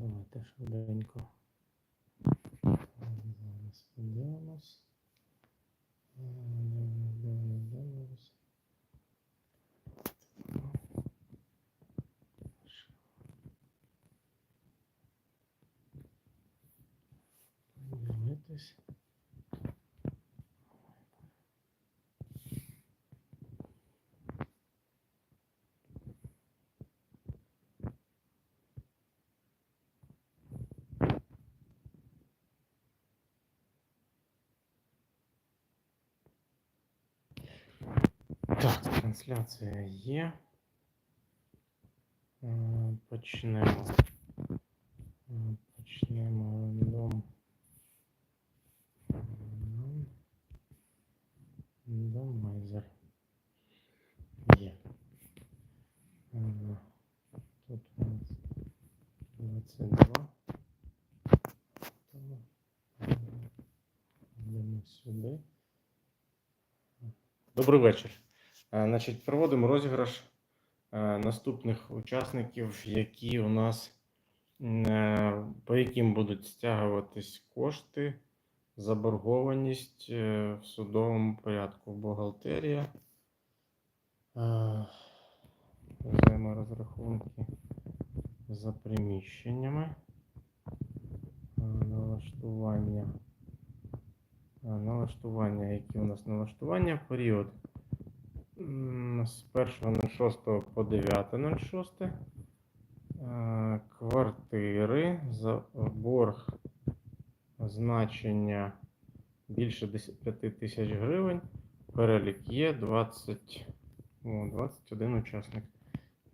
Давайте швиденько. Зараз подивимось. Е, Дивимось, дивимось. Подивитись. Так, трансляція є. Е, Почнемо. Е, Почнемо рандом. Рандом. Рандомайзер. Є. Е, Тут у нас 22. Тому, е, Йдемо сюди. Добрий вечір. Е, Значить, проводимо розіграш е, наступних учасників, які у нас е, по яким будуть стягуватись кошти, заборгованість в судовому порядку. Бухгалтерія. Взаєморозрахунки за приміщеннями. Налаштування. Налаштування, які у нас налаштування, період з 1.06 по 9.06. Е, Квартири, борг значення більше 5 тисяч гривень. Перелік є 20, о, 21 учасник.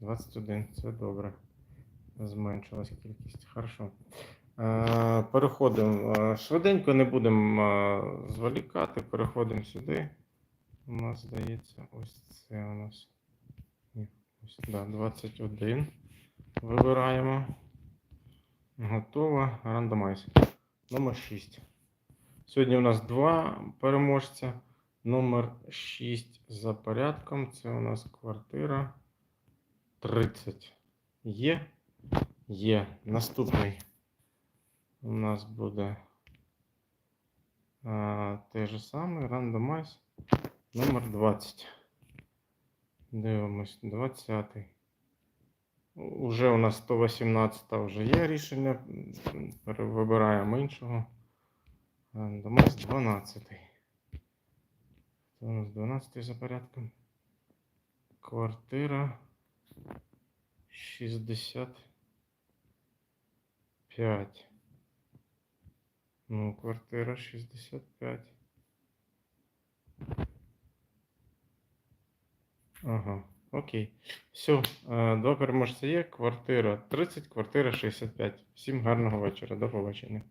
21, це добре. Зменшилась кількість. Хорошо. Е, Переходимо. е, Швиденько не будемо зволікати. Переходимо сюди. У нас здається, ось це у нас. Ні, ось, да, 21. Вибираємо. Готово. Рандомайз. Номер 6. Сьогодні у нас два переможця. Номер 6 за порядком. Це у нас квартира 30. Є. Є. Наступний у нас буде а, те же саме, рандомайз номер 20. Дивимось, 20. Уже у нас 118 вже є рішення. Вибираємо іншого. Рандомайз 12. Це у нас 12 за порядком. Квартира 65. Ну, квартира 65. Ага, окей. Все, два переможця є. Квартира 30, квартира 65. Всім гарного вечора. До побачення.